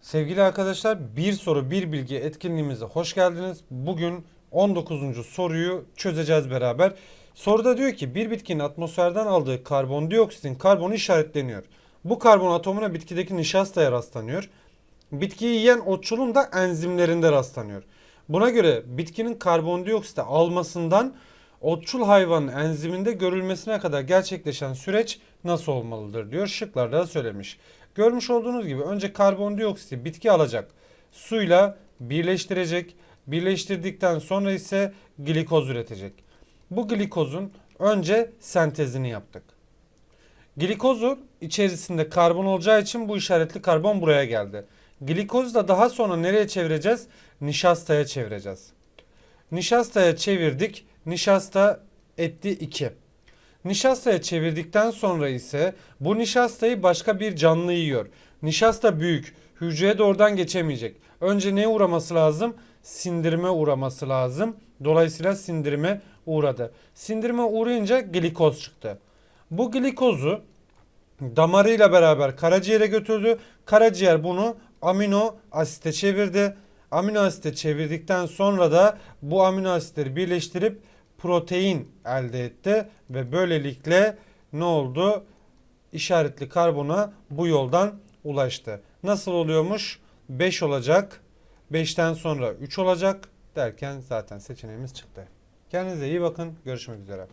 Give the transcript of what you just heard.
Sevgili arkadaşlar bir soru bir bilgi etkinliğimize hoş geldiniz. Bugün 19. soruyu çözeceğiz beraber. Soruda diyor ki bir bitkinin atmosferden aldığı karbondioksitin karbonu işaretleniyor. Bu karbon atomuna bitkideki nişastaya rastlanıyor. Bitkiyi yiyen otçulun da enzimlerinde rastlanıyor. Buna göre bitkinin karbondioksiti almasından otçul hayvanın enziminde görülmesine kadar gerçekleşen süreç nasıl olmalıdır diyor. Şıklarda da söylemiş. Görmüş olduğunuz gibi önce karbondioksiti bitki alacak. Suyla birleştirecek. Birleştirdikten sonra ise glikoz üretecek. Bu glikozun önce sentezini yaptık. Glikozun içerisinde karbon olacağı için bu işaretli karbon buraya geldi. Glikozu da daha sonra nereye çevireceğiz? Nişastaya çevireceğiz. Nişastaya çevirdik. Nişasta etti 2. Nişastaya çevirdikten sonra ise bu nişastayı başka bir canlı yiyor. Nişasta büyük. Hücreye doğrudan geçemeyecek. Önce neye uğraması lazım? Sindirime uğraması lazım. Dolayısıyla sindirime uğradı. Sindirime uğrayınca glikoz çıktı. Bu glikozu damarıyla beraber karaciğere götürdü. Karaciğer bunu amino asite çevirdi. Amino asite çevirdikten sonra da bu amino asitleri birleştirip protein elde etti ve böylelikle ne oldu? İşaretli karbona bu yoldan ulaştı. Nasıl oluyormuş? 5 olacak. 5'ten sonra 3 olacak derken zaten seçeneğimiz çıktı. Kendinize iyi bakın. Görüşmek üzere.